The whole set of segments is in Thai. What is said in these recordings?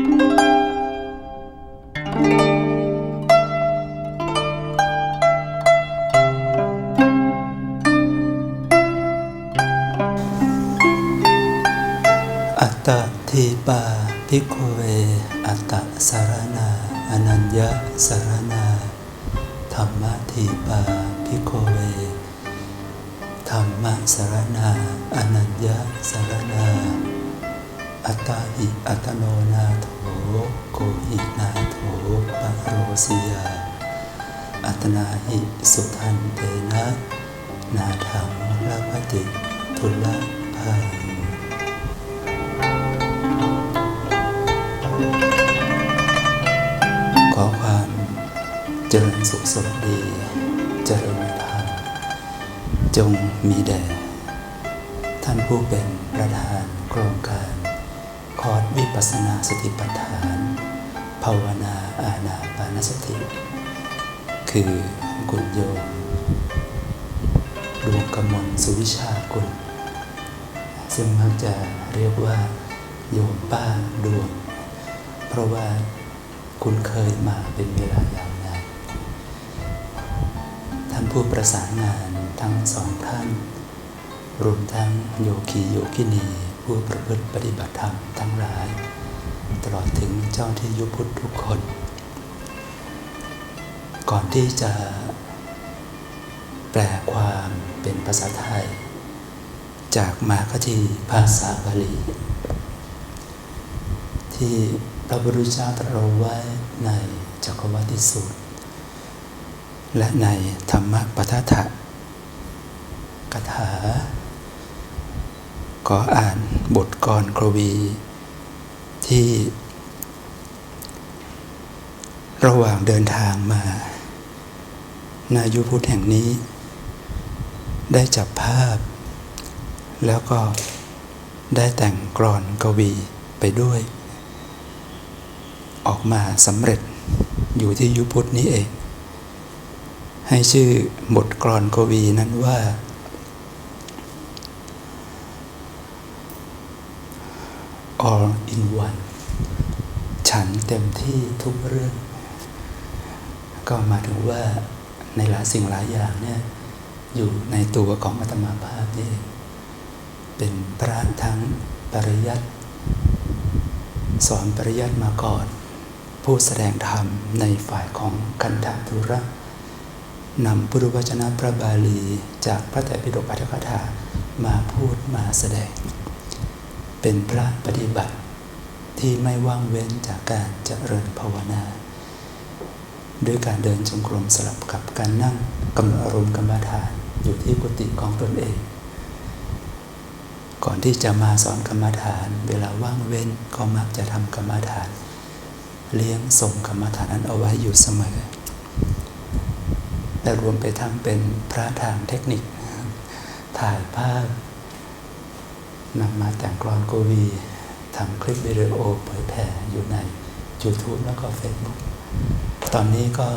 อัตตทีปาพิกขเว อัตตสารนาอนัญญสารนาธรรมทีปาพิกขเวธรรมสารนาอนัญญสารนา อัตตาหิอัตโนนาโถโกหินาโถปะโรสิยา อัตนาหิสุทันเตนะนาถังลาภติทุลภายุขอความเจริญสุขสวัสดี เจริญธรรมจงมีแด่ท่านผู้เป็นประธานโครงการ คอร์สวิปัสนาสติปัฏฐาน ภาวนาอาณาปานสติ คือคุณโยมดวงกมลสุวิชาคุณ ซึ่งมักจะเรียกว่า โยมป้าดวง เพราะว่าคุณเคยมาเป็นเวลายาวนานท่านผู้ประสานงานทั้งสองท่าน รวมทั้งโยคีโยคินี ผู้ประพฤติปฏิบัติธรรมทั้งหลาย ตลอดถึงเจ้าที่ยุพุทธทุกคน ก่อนที่จะแปลความเป็นภาษาไทย จากมาคทีภาษาบาลี ที่พระพุทธเจ้าตรัสเอาไว้ในจักรวัติสูตร และในธรรมปทัฏฐกถา ก็อ่านบทกรกรวีที่ ระหว่างเดินทางมานายุพุทธแห่งนี้ ได้จับภาพ แล้วก็ได้แต่งกรอนกวีไปด้วย ออกมาสำเร็จอยู่ที่ยุพุทธนี้เอง ให้ชื่อบทกลอนกวีนั้นว่า all in one ฉันเต็มที่ทุกเรื่อง ก็มาถึงว่าในหลายสิ่งหลายอย่างเนี่ยอยู่ในตัวของอัตมาภาพนี่เองเป็นพระทั้งปริยัติสอนปริยัติมาก่อน ผู้แสดงธรรมในฝ่ายของกันธทุระนำพุทธวจนะพระบาลีจากพระไตรปิฎกอัตถกถามาพูดมาแสดง เป็นพระปฏิบัติที่ไม่ว่างเว้นจากการเจริญภาวนา ด้วยการเดินจงกรมสลับกับการนั่งกำหนดอารมณ์กรรมฐานอยู่ที่กุฏิของตนเอง ก่อนที่จะมาสอนกรรมฐาน เวลาว่างเว้นก็มักจะทำกรรมฐาน เลี้ยงส่งกรรมฐานนั้นเอาไว้อยู่เสมอและรวมไปทั้งเป็นพระทางเทคนิค ถ่ายภาพ นำมาแต่งกลอนกวีทำคลิปวิดีโอเผยแผ่อยู่ใน YouTube แล้วก็ Facebook ตอนนี้ก็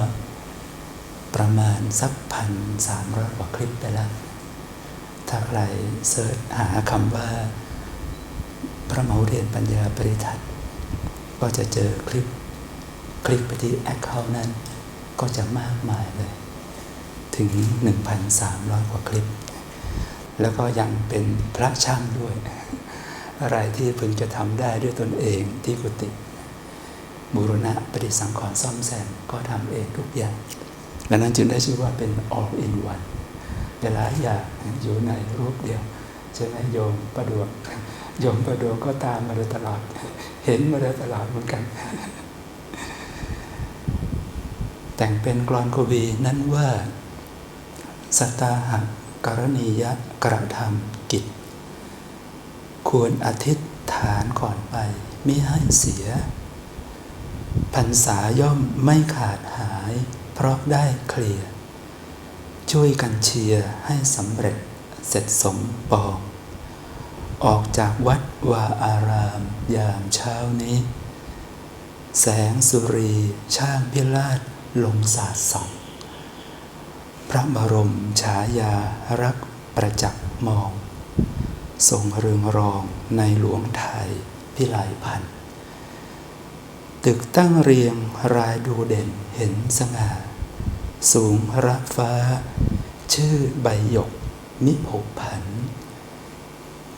ประมาณสักพันสามร้อยกว่าคลิปไปแล้ว ถ้าใครเสิร์ชหาคำว่า พระมหาเรียนปัญญาปริทัศน์ก็จะเจอคลิป คลิกไปที่แอคเคาท์นั้น ก็จะมากมายเลย ถึง 1,300 กว่าคลิป แล้วก็ยังเป็นพระช่างด้วย อะไรที่พึงจะทำได้ด้วยตนเองที่กุฏิบุรณะปฏิสังขรณ์ซ่อมแซมก็ทำเองทุกอย่างดังนั้นจึงได้ชื่อว่าเป็น all in one เวลาอย่างอยู่ในรูปเดียวใช่ไหมโยมประดวงโยมประดวงก็ตามมาโดยตลอด เห็นมาโดยตลอดเหมือนกัน แต่งเป็นกรอนกวีนั้นว่าสตาหัก กรณียะกระทำกิจ ควรอธิษฐานก่อนไปไมิให้เสียพรรษาย่อมไม่ขาดหาย เพราะได้เคลียร์ช่วยกันเชียร์ให้สำเร็จเสร็จสมปอง ออกจากวัดวาอารามยามเช้านี้ แสงสุรีช่างพิราชลงสาดส่อง ระบรมฉายารักประจักษ์มอง ทรงเรืองรองในหลวงไทยพิไลพันธ์ตึกตั้งเรียงรายดูเด่นเห็นสง่า สูงระฟ้า ชื่อใบหยกนิผกผัน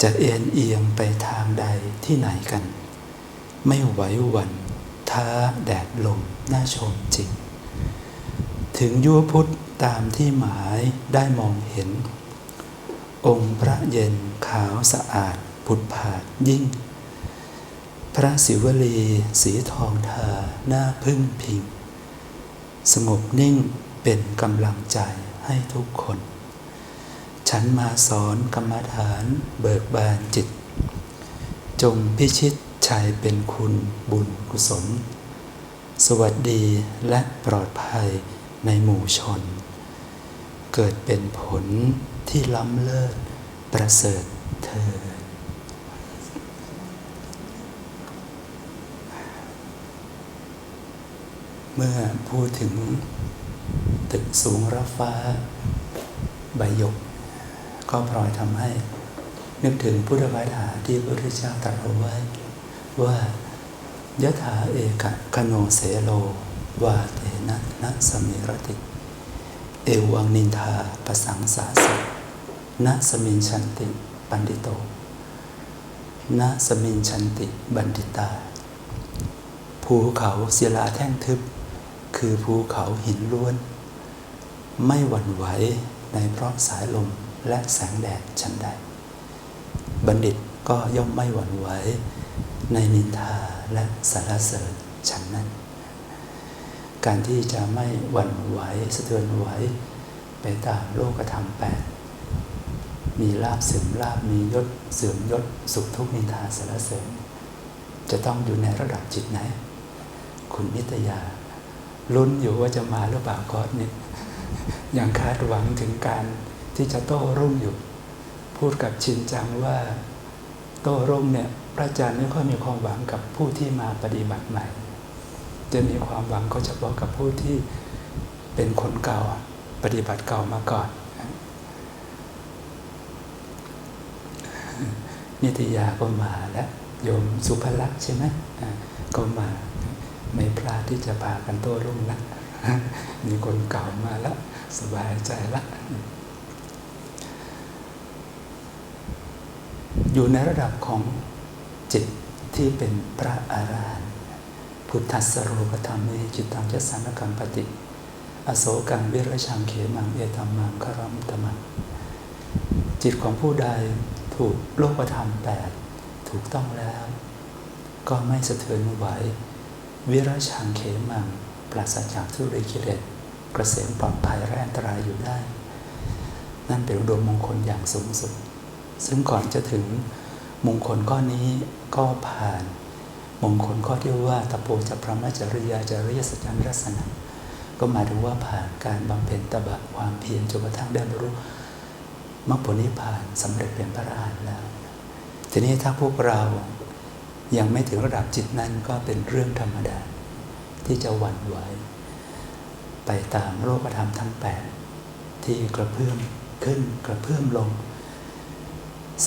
จะเอ็นเอียงไปทางใดที่ไหนกัน ไม่ไหวหวันท้าแดดลมน่าชมจริง ถึงยัวพุทธ ตามที่หมายได้มองเห็น องค์พระเย็นขาวสะอาดผุดผาดยิ่ง พระศิวลีสีทองทาหน้าพึ่งพิง สงบนิ่งเป็นกำลังใจให้ทุกคน ฉันมาสอนกรรมฐานเบิกบานจิต จงพิชิตชัยเป็นคุณบุญกุศล สวัสดีและปลอดภัย ในหมู่ชน เกิดเป็นผลที่ล้ำเลิศประเสริฐเธอ เมื่อพูดถึงตึกสูงระฟ้า ใบหยก ก็พลอยทำให้ นึกถึงพุทธวาทาที่พระพุทธเจ้าตรัสเอาไว้ ว่ายะถาเอกะคโนเสโล วาเตนะนะสมิรติ เอวังนินทาปสังสาสนะสมินชันติปันติโตนะสมินชันติบันติตา ภูเขาศิลาแท่งทึบ คือภูเขาหินล้วน ไม่หวั่นไหวในเพราะสายลมและแสงแดดฉันใด บัณฑิตก็ย่อมไม่หวั่นไหวในนินทาและสารเสริญฉันนั้น การที่จะไม่หวั่นไหวสะเทือนไหวไปตามโลกธรรมแปดมีลาบเสื่อมลาบมียศเสื่อมยศสุขทุกข์นินทาสารเสริญจะต้องอยู่ในระดับจิตไหน คุณนิตยา ลุ้นอยู่ว่าจะมาหรือเปล่าคอร์สนี้ยังคาดหวังถึงการที่จะโต้รุ่งอยู่ พูดกับชินจังว่า โต้รุ่งเนี่ยพระอาจารย์ไม่ค่อยมีความหวังกับผู้ที่มาปฏิบัติใหม่ จะมีความหวังก็เฉพาะกับผู้ที่เป็นคนเก่าปฏิบัติเก่ามาก่อน นิตยาก็มาแล้วโยมสุภลักษ์ใช่ไหมก็มาไม่พลาดที่จะพากันโต้รุ่งนะมีคนเก่ามาแล้ว สบายใจละ อยู่ในระดับของจิตที่เป็นพระอารหัน พุทธัสโรกธรรมเมจิตตังเจสันกรรมปฏิอโศกังวิรชังเขมังเอตัมมังคารัมตมังจิตของผู้ใดถูกโลกธรรมแปดถูกต้องแล้ว ก็ไม่สะเทือนไหววิรชังเขมังปราศจากทุริกิเลสกระเสมปลอดภัยแรอันตรายอยู่ได้ นั่นเป็นอุดมมงคลอย่างสูงสุด ซึ่งก่อนจะถึงมงคลข้อนี้ก็ผ่าน มงคลข้อที่ว่าตโปจะพระมจริยาจริยสัจจรัสนะก็หมายถึงว่าผ่านการบำเพ็ญตบะความเพียรจนกระทั่งได้บรรลุมรรคผลนิพพานสำเร็จเป็นพระอรหันต์แล้ว ทีนี้ถ้าพวกเรายังไม่ถึงระดับจิตนั้นก็เป็นเรื่องธรรมดา ที่จะหวั่นไหวไปตามโลกธรรมทั้งแปดที่กระเพื่อมขึ้นกระเพื่อมลง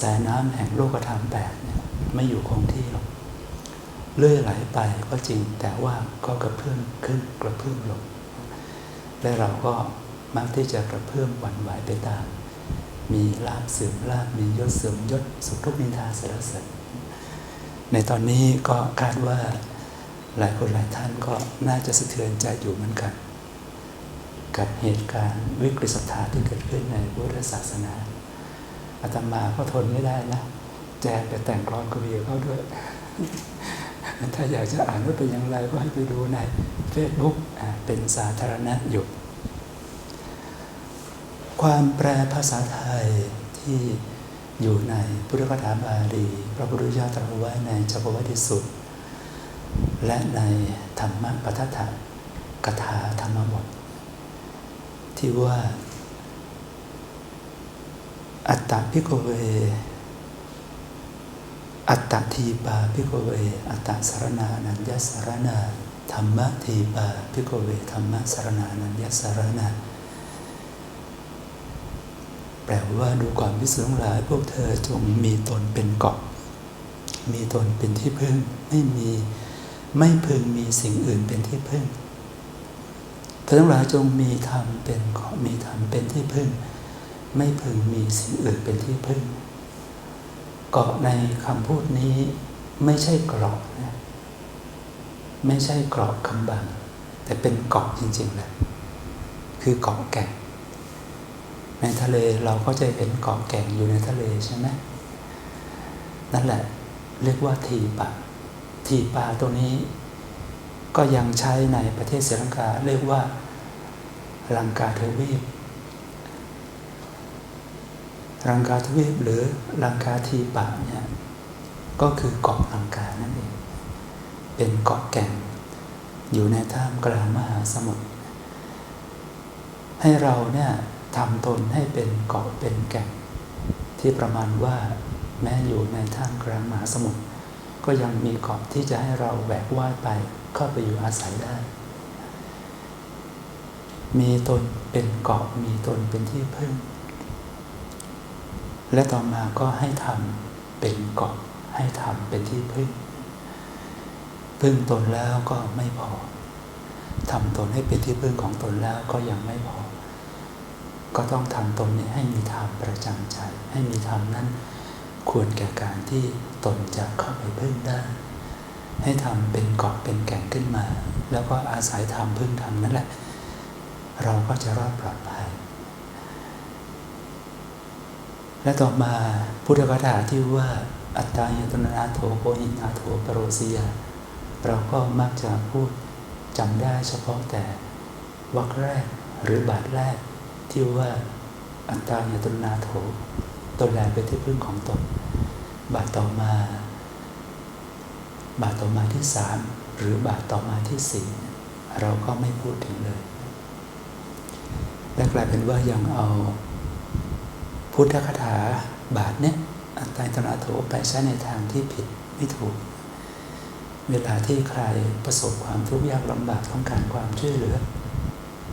สายน้ำแห่งโลกธรรมแปดเนี่ยไม่อยู่คงที่หรอก เลื่อยไหลไปก็จริงแต่ว่าก็กระเพื่อมขึ้นกระเพื่อมลงและเราก็มักที่จะกระเพื่อมหวั่นไหวไปตาม มีลาบเสื่อมลาบมียศเสื่อมยศสุขทุกข์นินทาเสรเสริญในตอนนี้ก็คาดว่าหลายคนหลายท่านก็น่าจะสะเทือนใจอยู่เหมือนกัน กับเหตุการณ์วิกฤตศรัทธาที่เกิดขึ้นในพุทธศาสนาอาตมาก็ทนไม่ได้นะ แจกแต่แต่งกรอนกวีเขาด้วย ถ้าอยากจะอ่านว่าเป็นอย่างไรก็ให้ไปดูในเฟซบุ๊กเป็นสาธารณะอยู่ ความแปลภาษาไทยที่อยู่ในพุทธคถาบาลีพระพุทธเจ้าตรัสไว้ในจักรวัติสุตและในธรรมะปัฏฐกถาธรรมบท ที่ว่า อัตตาพิโกเว อัตตทีปาพิโกเว อัตตสารนานัญญสารนาธรรมะทีปาพิโกเวธรรมะสารนานัญญสารนาแปลว่าดูก่อนพิสุทั้งหลาย พวกเธอจงมีตนเป็นเกาะ มีตนเป็นที่พึ่งไม่มีไม่พึงมีสิ่งอื่นเป็นที่พึ่งเธอทั้งหลายจงมีธรรมเป็นขอมีธรรมเป็นที่พึ่ง ไม่พึงมีสิ่งอื่นเป็นที่พึ่ง เกาะในคำพูดนี้ ไม่ใช่กรอบนะไม่ใช่กรอบคำบังแต่เป็นเกาะจริงๆแหละคือเกาะแก่ง ในทะเลเราก็จะเห็นเกาะแก่งอยู่ในทะเลใช่ไหมนั่นแหละ เรียกว่าทีปะทีปาตรงนี้ ก็ยังใช้ในประเทศศรีลังกาเรียกว่าลังกาเทวีป ลังกาทวีปหรือลังกาทีปะเนี่ยก็คือเกาะลังกานั่นเอง เป็นเกาะแก่ง อยู่ในท่ามกลางมหาสมุทรให้เราเนี่ยทำตนให้เป็นเกาะเป็นแก่ง ที่ประมาณว่าแม้อยู่ในท่ามกลางมหาสมุทรก็ยังมีเกาะที่จะให้เราแบกว่ายไปเข้าไปอยู่อาศัยได้ มีตนเป็นเกาะมีตนเป็นที่พึ่ง และต่อมาก็ให้ทำเป็นเกาะให้ทำเป็นที่พึ่ง พึ่งตนแล้วก็ไม่พอทำตนให้เป็นที่พึ่งของตนแล้วก็ยังไม่พอ ก็ต้องทำตนนี้ให้มีธรรมประจำใจ ให้มีธรรมนั้น ควรแก่การที่ตนจะเข้าไปพึ่งได้ ให้ทำเป็นเกาะเป็นแก่งขึ้นมา แล้วก็อาศัยธรรมพึ่งธรรมนั่นแหละ เราก็จะรอดปลอดภัย และต่อมาพุทธคาถาที่ว่าอัตตายตนาโถโพหินาโถปรโรสียาเราก็มักจะพูดจำได้เฉพาะแต่วรรคแรกหรือบาทแรกที่ว่าอัตตายตนาโถตนแลเป็นที่พึ่งของตนบาทต่อมา บาทต่อมาที่สามหรือบาทต่อมาที่สี่เราก็ไม่พูดถึงเลย และกลายเป็นว่ายังเอา พุทธคาถาบาทเนี่ยอัตตายตนาโถไปใช้ในทางที่ผิดไม่ถูก เวลาที่ใครประสบความทุกข์ยากลำบากต้องการความช่วยเหลือ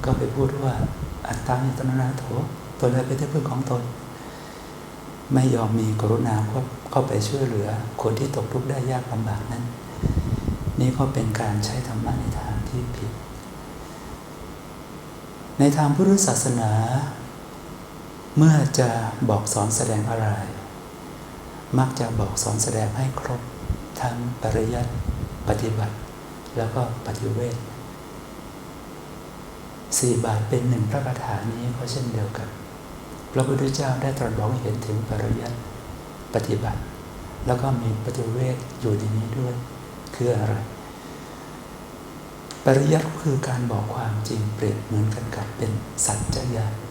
ก็ไปพูดว่าอัตตายตนาโถตนเลยเป็นที่พึ่งของตน ไม่ยอมมีกรุณาเข้าไปช่วยเหลือ คนที่ตกทุกข์ได้ยากลำบากนั้น นี่ก็เป็นการใช้ธรรมะในทางที่ผิด ในทางพุทธศาสนา เมื่อจะบอกสอนแสดงอะไร มักจะบอกสอนแสดงให้ครบ ทั้งปริยัติปฏิบัติ แล้วก็ปฏิเวทสี่บาทเป็นหนึ่งพระคาถานี้ก็เช่นเดียวกัน พระพุทธเจ้าได้ตรัสบอกเห็นถึงปริยัติปฏิบัติ แล้วก็มีปฏิเวทอยู่ในนี้ด้วย คืออะไร ปริยัติก็คือการบอกความจริงเปรียบเหมือนกันกับเป็นสัจจญาณ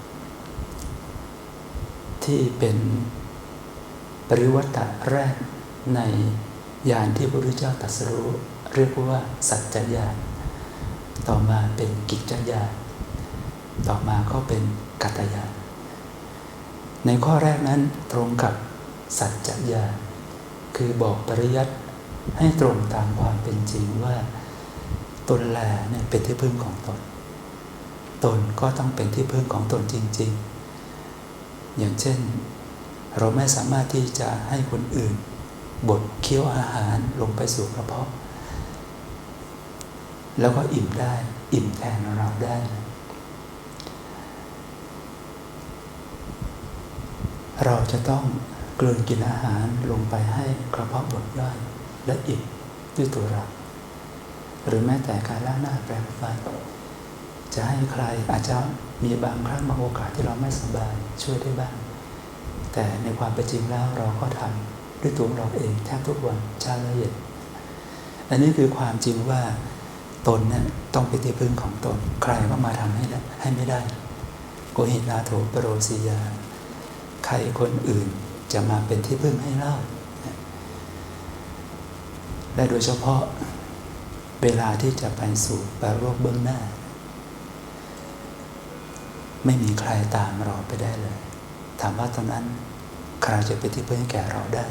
ที่เป็นปริวัติแรกในญาณที่พระพุทธเจ้าตรัสรู้ เรียกว่าสัจจญาณต่อมาเป็นกิจจญาณต่อมาก็เป็นกัตญาณในข้อแรกนั้นตรงกับสัจจญาณคือบอกปริยัติให้ตรงตามความเป็นจริงว่า ตนแลเนี่ยเป็นที่พึ่งของตน ตนก็ต้องเป็นที่พึ่งของตนจริง ๆ อย่างเช่น เราไม่สามารถที่จะให้คนอื่น บดเคี้ยวอาหารลงไปสู่กระเพาะ แล้วก็อิ่มได้ อิ่มแทนเราได้ เราจะต้องกลืนกินอาหารลงไปให้กระเพาะบดย่อยและอิ่มด้วยตัวเราหรือแม้แต่การล้างหน้าแปรงฟัน จะให้ใครอาจจะมีบางครั้งบางโอกาสที่เราไม่สบายช่วยได้บ้าง แต่ในความเป็นจริงแล้วเราก็ทำด้วยตัวเราเองแทบทุกวันเช้าและเย็นอันนี้คือความจริงว่าตนนี่ยต้องเป็นที่พึ่งของตน ใครก็มาทำให้ได้ให้ไม่ได้โกหินาโถปโรสียา ใครคนอื่นจะมาเป็นที่พึ่งให้เล่าและโดยเฉพาะเวลาที่จะไปสู่ปรโลกเบื้องหน้า ไม่มีใครตามเราไปได้เลย ถามว่าตอนนั้นใครจะเป็นที่พึ่งแก่เราได้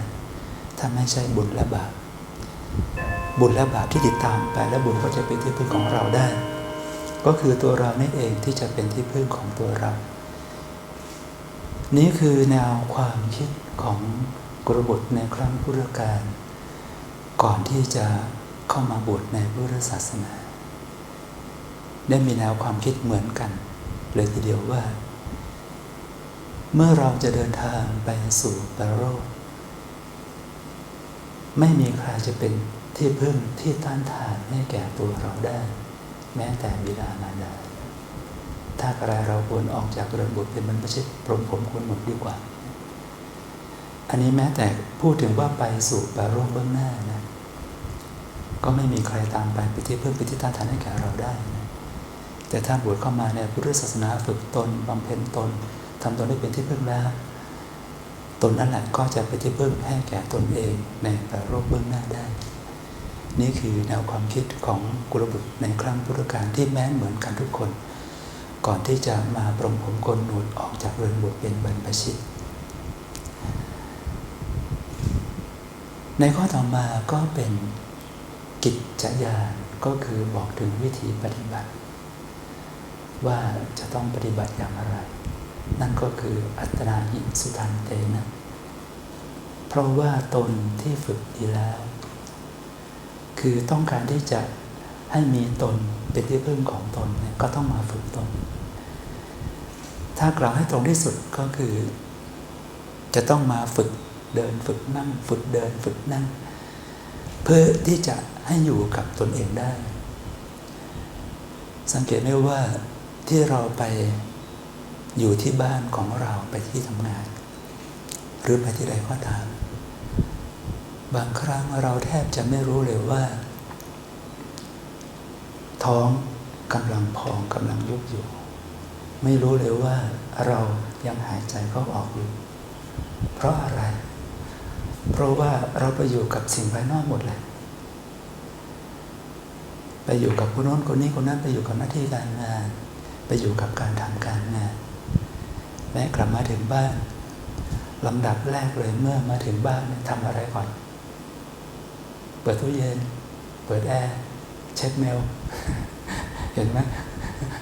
ถ้าไม่ใช่บุญและบาป บุญและบาปที่ติดตามไปและบุญก็จะเป็นที่พึ่งของเราได้ ก็คือตัวเรานี่เองที่จะเป็นที่พึ่งของตัวเรา นี่คือแนวความคิดของกรบุตรในครั้งพุทธกาลก่อนที่จะเข้ามาบวชในพุทธศาสนา ได้มีแนวความคิดเหมือนกัน เลยทีเดียวว่า เมื่อเราจะเดินทางไปสู่ปรโลกไม่มีใครจะเป็นที่พึ่งที่ต้านทานให้แก่ตัวเราได้ แม้แต่บิดามารดาถ้าใครเราควรออกจากระบบเป็นบรรพชิตพรหมผมควรหมดดีกว่า อันนี้แม้แต่พูดถึงว่าไปสู่ปรโลกเบื้องหน้านะก็ไม่มีใครตามไปเป็นที่พึ่งเป็นที่ต้านทานให้แก่เราได้นะ แต่ถ้าบวชเข้ามาในพุทธศาสนาฝึกตนบำเพ็ญตนทำตนให้เป็นที่พึ่งแล้วตนนั่นแหละก็จะเป็นที่พึ่งให้แก่ตนเองในโลกเบื้องหน้าได้ นี่คือแนวความคิดของกุลบุตรในครั้งพุทธกาลที่แม้นเหมือนกันทุกคน ก่อนที่จะมาปรงผมโกนหนวดออกจากเรือนบวชเป็นบรรพชิต ในข้อต่อมาก็เป็นกิจจญาณก็คือบอกถึงวิธีปฏิบัติ ว่าจะต้องปฏิบัติอย่างไร นั่นก็คืออัตนาหิสุทันเตนะ เพราะว่าตนที่ฝึกดีแล้ว คือต้องการที่จะให้มีตนเป็นที่พึ่งของตนเนี่ยก็ต้องมาฝึกตน ถ้ากล่าวให้ตรงที่สุดก็คือ จะต้องมาฝึกเดินฝึกนั่ง ฝึกเดินฝึกนั่ง เพื่อที่จะให้อยู่กับตนเองได้ สังเกตไหมว่า ที่เราไปอยู่ที่บ้านของเราไปที่ทำงาน หรือไปที่ใดก็ตาม บางครั้งเราแทบจะไม่รู้เลยว่า ท้องกำลังพองกำลังยุบอยู่ ไม่รู้เลยว่าเรายังหายใจเข้าออกอยู่ เพราะอะไร เพราะว่าเราไปอยู่กับสิ่งภายนอกหมดเลยไปอยู่กับคนโน้นคนนี้คนนั้นไปอยู่กับหน้าที่การงาน ไปอยู่กับการทำการงานแม้กลับมาถึงบ้านลำดับแรกเลยเมื่อมาถึงบ้านทำอะไรก่อน เปิดตู้เย็น เปิดแอร์เช็คเมล เห็นไหม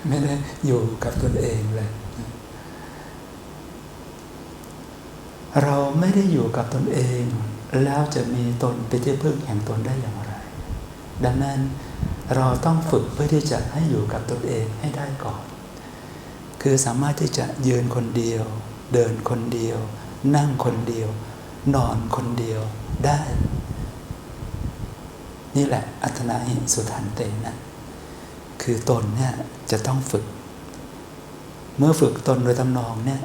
ไม่ได้อยู่กับตนเองเลย เราไม่ได้อยู่กับตนเอง แล้วจะมีตนเป็นที่พึ่งแห่งตนได้อย่างไร ดังนั้นเราต้องฝึกเพื่อที่จะให้อยู่กับตนเองให้ได้ก่อน คือสามารถที่จะยืนคนเดียว เดินคนเดียว นั่งคนเดียว นอนคนเดียวได้ นี่แหละ อัตนาหิสุทันเตนะคือตนเนี่ยจะต้องฝึก เมื่อฝึกตนโดยตำนองเนี่ย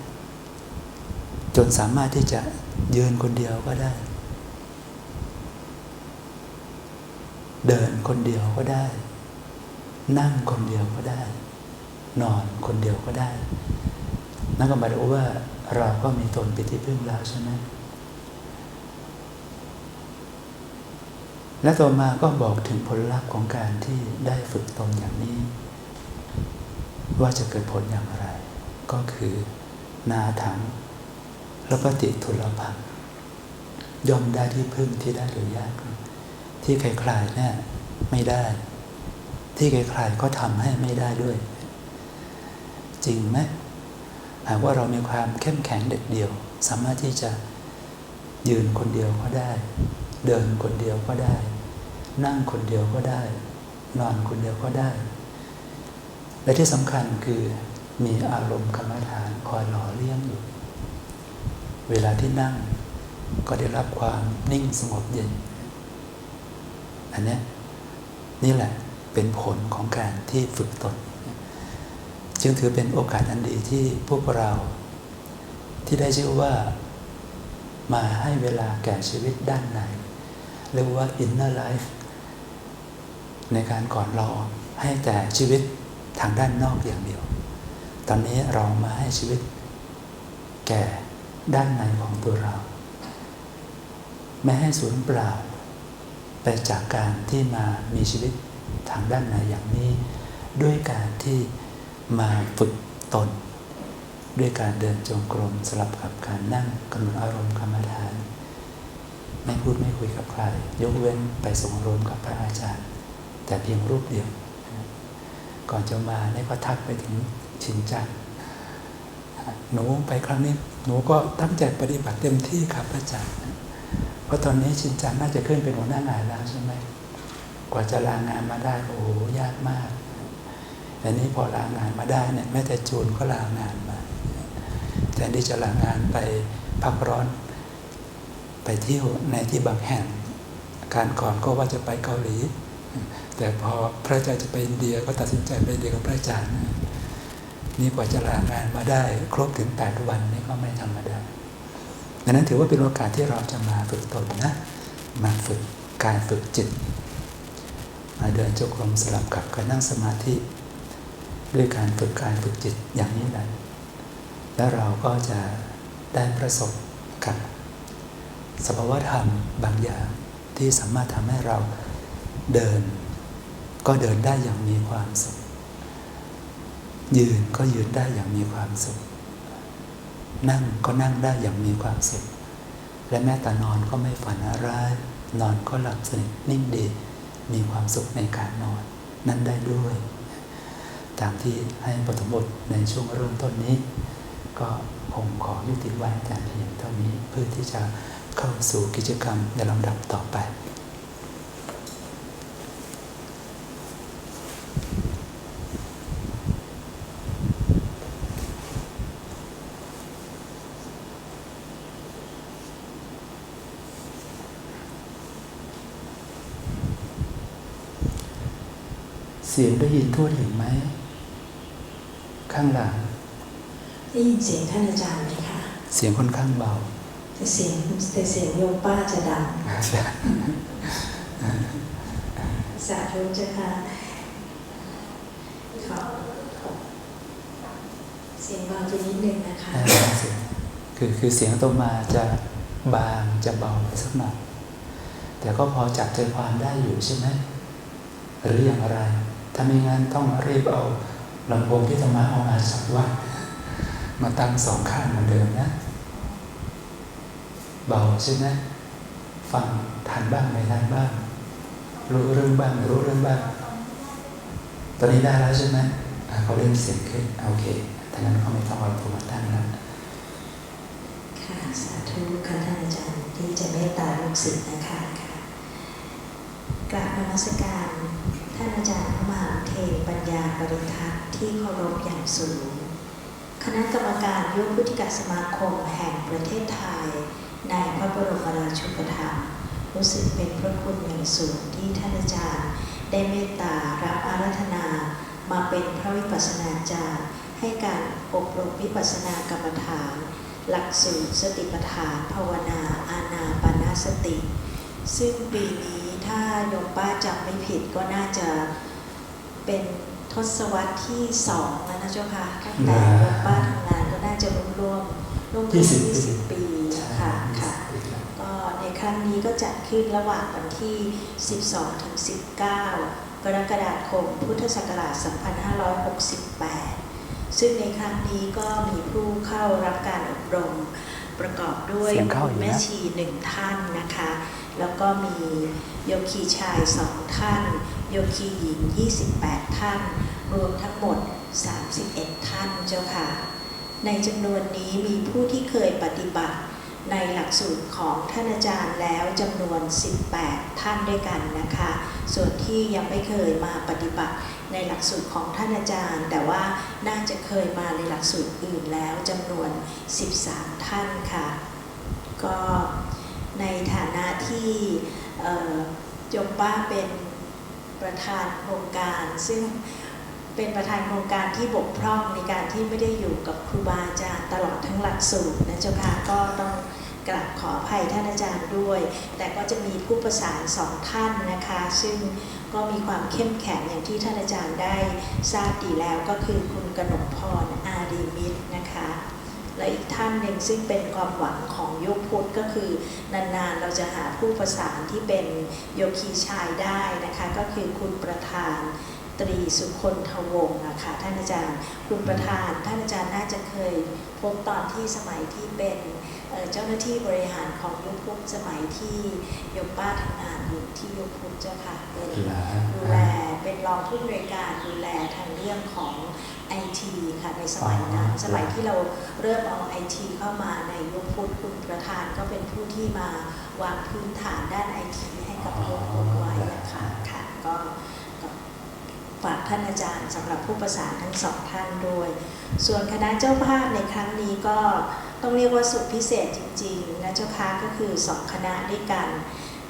จนสามารถที่จะยืนคนเดียวก็ได้ เดินคนเดียวก็ได้ นั่งคนเดียวก็ได้ นอนคนเดียวก็ได้ นั่นก็หมายถึงว่าเราก็มีตนเป็นที่พึ่งแล้วใช่ไหมและต่อมาก็บอกถึงผลลัพธ์ของการที่ได้ฝึกตนอย่างนี้ ว่าจะเกิดผลอย่างไร ก็คือนาถังและปฏิทุลภังย่อมได้ที่พึ่งที่ได้โดยยาก ที่ใครๆเนี่ยไม่ได้ ที่ใครๆก็ทำให้ไม่ได้ด้วย จริงไหมหากว่าเรามีความเข้มแข็งเด็ดเดี่ยว สามารถที่จะยืนคนเดียวก็ได้ เดินคนเดียวก็ได้ นั่งคนเดียวก็ได้ นอนคนเดียวก็ได้ และที่สำคัญคือมีอารมณ์กรรมฐานคอยหล่อเลี้ยงอยู่ เวลาที่นั่งก็ได้รับความนิ่งสงบเย็น อันนี้นี่แหละเป็นผลของการที่ฝึกตน จึงถือเป็นโอกาสอันดีที่พวกเรา ที่ได้ชื่อว่า มาให้เวลาแก่ชีวิตด้านในเรียกว่า inner life ในการก่อนรอให้แต่ชีวิตทางด้านนอกอย่างเดียว ตอนนี้เรามาให้ชีวิต แก่ด้านในของตัวเรา ไม่ให้สูญเปล่า ไปจากการที่มามีชีวิตทางด้านในอย่างนี้ ด้วยการที่ มาฝึกตน ด้วยการเดินจงกรมสลับกับการนั่งกำหนดอารมณ์กรรมฐาน ไม่พูดไม่คุยกับใคร ยกเว้นไปส่งรมกับพระอาจารย์ แต่เพียงรูปเดียว ก่อนจะมาได้ก็ทักไปถึงชินจังหนูไปครั้งนี้หนูก็ตั้งใจปฏิบัติเต็มที่ครับอาจารย์เพราะตอนนี้ชินจังน่าจะขึ้นเป็นหัวหน้างานแล้วใช่ไหมกว่าจะลางานมาได้โอ้โหยากมาก แต่นี้พอลางานมาได้เนี่ยแม้แต่จูนก็ลางานมาแทนที่จะลางานไปพักร้อน ไปเที่ยวในที่บางแห่ง การก่อนก็ว่าจะไปเกาหลี แต่พอพระอาจารย์จะไปอินเดียก็ตัดสินใจไปอินเดียกับพระอาจารย์นี่กว่าจะลางานมาได้ ครบถึง 8 วันนี่ก็ไม่ธรรมดาดังนั้นถือว่าเป็นโอกาสที่เราจะมาฝึกตนนะ มาฝึกการฝึกจิต มาเดินจงกรมสลับกับการนั่งสมาธิ ด้วยการฝึกกายฝึกจิตอย่างนี้แหละแล้วเราก็จะได้ประสบกับสภาวธรรมบางอย่างที่สามารถทำให้เราเดิน ก็เดินได้อย่างมีความสุข ยืนก็ยืนได้อย่างมีความสุข นั่งก็นั่งได้อย่างมีความสุข และแม้แต่นอนก็ไม่ฝันร้ายนอนก็หลับสนิทนิ่งดีมีความสุขในการนอน นั่นได้ด้วย ตามที่ให้ปฐมบทในช่วงเริ่มต้นนี้ ก็คงขอยุติไว้แต่เพียงเท่านี้เพื่อที่จะเข้าสู่กิจกรรมในลำดับต่อไปเสียงได้ยินทั่วถึงไหม ข้างหลังได้ยินเสียงท่านอาจารย์ไหมคะ เสียงค่อนข้างเบา แต่เสียงแต่เสียงโยมป้าจะดังสาธุเจ้าค่ะขอเสียงเบาไปนิดนึงนะคะเสียงคือคือเสียงตัวมาจะบางจะเบาไปสักหน่อยแต่ก็พอจับใจความได้อยู่ใช่ไหมหรืออย่างไร ถ้าไม่งั้นต้องรีบเอา ลำโพงที่จะมาเอามาสักวัดมาตั้งสองข้างเหมือนเดิมนะ เบาใช่ไหมฟังทันบ้างไม่ทันบ้าง รู้เรื่องบ้างไม่รู้เรื่องบ้าง ตอนนี้ได้แล้วใช่ไหมเขาเล่นเสียงขึ้นโอเคถ้างั้นเขาไม่ต้องเอาลำโพงมาตั้งแล้วค่ะสาธุค่ะท่านอาจารย์ที่จะเมตตาลูกศิษย์นะคะค่ะกราบนมัสการท่านอาจารย์ ปัญญาบริทัศน์ที่เคารพอย่างสูง คณะกรรมการยุพุทธิกสมาคมแห่งประเทศไทย ในพระบรมราชูปถัมภ์รู้สึกเป็นพระคุณอย่างสูงที่ท่านอาจารย์ ได้เมตตารับอารัธนามาเป็นพระวิปัสสนาจารย์ ให้การอบรมวิปัสสนากรรมฐาน หลักสูตรสติปัฏฐานภาวนาอานาปานาสติ ซึ่งปีนี้ถ้าโยมป้าจำไม่ผิดก็น่าจะ เป็นทศวรรษที่สองแล้วนะเจ้าค่ะตั้งแต่โยมป้าทำงานก็น่าจะร่วมร่วมร่วมยี่ร่วมสิบยี่สิบปีค่ะค่ะก็ในครั้งนี้ก็จัดขึ้นระหว่างวันที่ 12ถึง19 กรกฎาคมพุทธศักราช 2568 ซึ่งในครั้งนี้ก็มีผู้เข้ารับการอบรมประกอบด้วยเสียงเข้าอยู่นะแม่ชีหนึ่งท่านนะคะ แล้วก็มีโยคีชายสองท่าน โยคีหญิง 28 ท่าน รวมทั้งหมด 31 ท่านเจ้าค่ะ ในจำนวนนี้มีผู้ที่เคยปฏิบัติ ในหลักสูตรของท่านอาจารย์แล้วจำนวน 18 ท่านด้วยกันนะคะ ส่วนที่ยังไม่เคยมาปฏิบัติในหลักสูตรของท่านอาจารย์ แต่ว่าน่าจะเคยมาในหลักสูตรอื่นแล้วจำนวน 13 ท่านค่ะ ก็ในฐานะที่เอ่อโยมป้าเป็น ประธานโครงการ ซึ่งเป็นประธานโครงการที่บกพร่องในการที่ไม่ได้อยู่กับครูบาอาจารย์ตลอดทั้งหลักสูตรนะเจ้าค่ะก็ต้องกราบขออภัยท่านอาจารย์ด้วย แต่ก็จะมีผู้ประสานสองท่านนะคะ ซึ่งก็มีความเข้มแข็งอย่างที่ท่านอาจารย์ได้ทราบดีแล้วก็คือคุณกนกพรอารีมิตรนะคะ และอีกท่านหนึ่งซึ่งเป็นความหวังของยุคพุทธก็คือนานๆเราจะหาผู้ประสานที่เป็นโยคีชายได้นะคะก็คือคุณประธานตรีสุคนทวงศ์นะคะท่านอาจารย์ คุณประธานท่านอาจารย์น่าจะเคยพบตอนที่สมัยที่เป็น เอ่อเจ้าหน้าที่บริหารของยุคพุทธสมัยที่โยมป้าทำงานอยู่ที่ยุคพุทธเจ้าค่ะเป็นดูแลเป็นรองผู้บริการดูแลทางเรื่องของไอทีค่ะในสมัยนั้นอ๋อสมัยที่เราเริ่มเอาไอทีเข้ามาในยุคพุทธคุณประธานก็เป็นผู้ที่มาวางพื้นฐานด้านไอทีให้กับยุคพุทธไว้นะคะค่ะกก็ก็ฝากท่านอาจารย์สำหรับผู้ประสานทั้งสองท่านด้วย ส่วนคณะเจ้าภาพในครั้งนี้ก็ ต้องเรียกว่าสุดพิเศษจริงๆนะเจ้าค่ะก็คือสองคณะด้วยกัน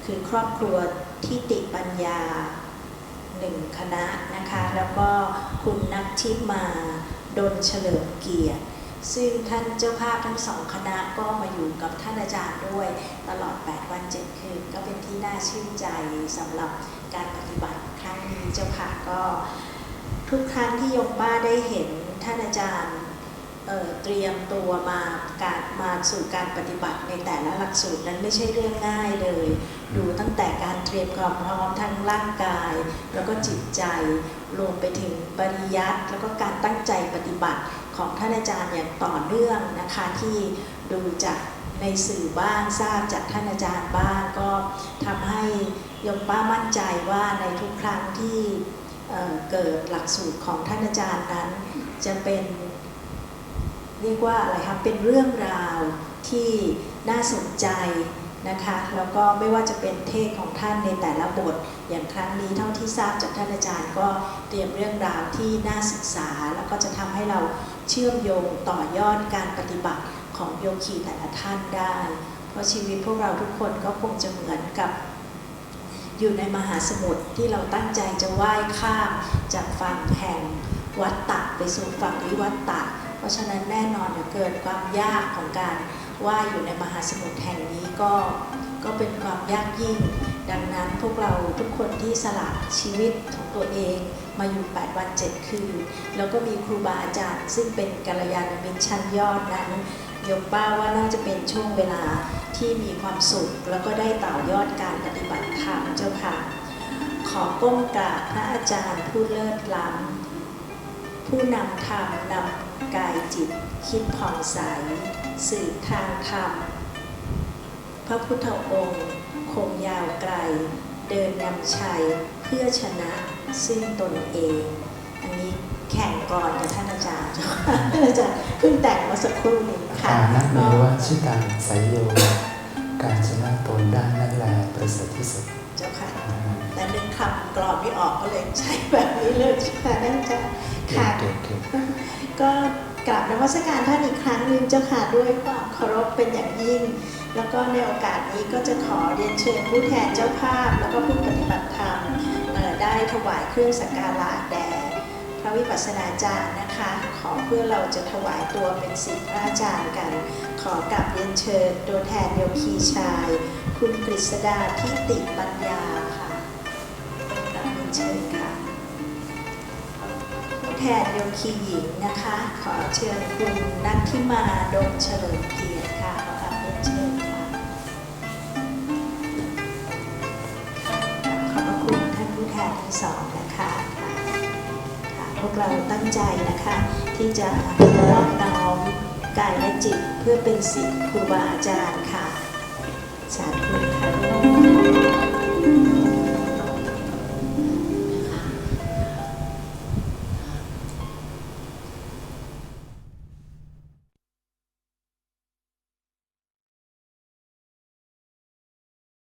คือครอบครัวทิติปัญญาหนึ่งคณะนะคะ แล้วก็คุณนักทิมาดนเฉลิมเกียรติ ซึ่งท่านเจ้าภาพทั้งสองคณะก็มาอยู่กับท่านอาจารย์ด้วยตลอด 8 วัน 7 คืน ก็เป็นที่น่าชื่นใจสำหรับการปฏิบัติครั้งนี้เจ้าค่ะก็ ทุกครั้งที่ยมป้าได้เห็นท่านอาจารย์ เเตรียมตัวมาการมาสู่การปฏิบัติในแต่ละหลักสูตรนั้นไม่ใช่เรื่องง่ายเลย ดูตั้งแต่การเตรียมความพร้อมทั้งร่างกาย แล้วก็จิตใจรวมไปถึงปริยัติแล้วก็การตั้งใจปฏิบัติของท่านอาจารย์อย่างต่อเนื่องนะคะที่ดูจากในสื่อบ้างทราบจากท่านอาจารย์บ้างก็ทำให้ยมป้ามั่นใจว่าในทุกครั้งที่เเกิดหลักสูตรของท่านอาจารย์นั้น จะเป็น เรียกว่าอะไรคะเป็นเรื่องราวที่น่าสนใจนะคะแล้วก็ไม่ว่าจะเป็นเทศของท่านในแต่ละบท อย่างครั้งนี้เท่าที่ทราบจากท่านอาจารย์ก็เตรียมเรื่องราวที่น่าศึกษา แล้วก็จะทำให้เราเชื่อมโยงต่อยอดการปฏิบัติของโยคีแต่ละท่านได้ เพราะชีวิตพวกเราทุกคนก็คงจะเหมือนกับ อยู่ในมหาสมุทรที่เราตั้งใจจะว่ายข้ามจากฝั่งแห่งวัฏฏะไปสู่ฝั่งวิวัฏฏะเพ ราะฉะนั้นแน่นอนเนี่ยเกิดความยากของการว่ายอยู่ในมหาสมุทรแห่งนี้ก็ก็เป็นความยากยิ่ง ดังนั้นพวกเราทุกคนที่สละชีวิตของตัวเองมาอยู่ 8 วัน 7 คืน แล้วก็มีครูบาอาจารย์ ซึ่งเป็นกัลยาณมิตรชั้นยอดนั้นยกป้าว่าน่าจะเป็นช่วงเวลาที่มีความสุข แล้วก็ได้ต่อยอดการปฏิบัติธรรมเจ้าค่ะ ขอก้มกราบพระอาจารย์ผู้เลิศล้ำผู้นำธรรมนำ กายจิต คิดผ่องใส สื่อทางธรรม พระพุทธองค์คงยาวไกล เดินนำชัยเพื่อชนะซึ่งตนเอง อันนี้แข่งก่อนกับท่านอาจารย์เจ้าค่ะท่านอาจารย์เพิ่งแต่งมาสักครู่นี้ค่ะฐานะเมวะชิตังสายโยการชนะตนได้นั่นแหละประเสริฐที่สุด เจ้าค่ะ แต่นึกคำกรอนไม่ออกก็เลยใช้แบบนี้เลยใช่ไหมท่านอาจารย์เก่ค่ะงเก็กราบนมัสการท่านอีกครั้งหนึ่งเจ้าค่ะด้วยความเคารพเป็นอย่างยิ่ง แล้วก็ในโอกาสนี้ก็จะขอเรียนเชิญผู้แทนเจ้าภาพ แล้วก็ผู้ปฏิบัติธรรมได้ถวายเครื่องสักการะแด่พระวิปัสสนาจารย์นะคะ ขอเพื่อเราจะถวายตัวเป็นศิษย์พระอาจารย์กัน ขอกลับเรียนเชิญตัวแทนโยคีชาย คุณกฤษดาทิติปัญญาค่ะกลับเรียนเชิญค่ะ แทนโยคีหญิงนะคะ ขอเชิญคุณนัทธิมาดมเฉลิมเกียรติค่ะขอราบเรียนเชิญค่ะขอบพระคุณท่านผู้แทนทั้งสองนะคะค่ะค่ะพวกเราตั้งใจนะคะ ที่จะรอบน้อมกายและจิตเพื่อเป็นศิษย์ครูบาอาจารย์ค่ะสาธุค่ะ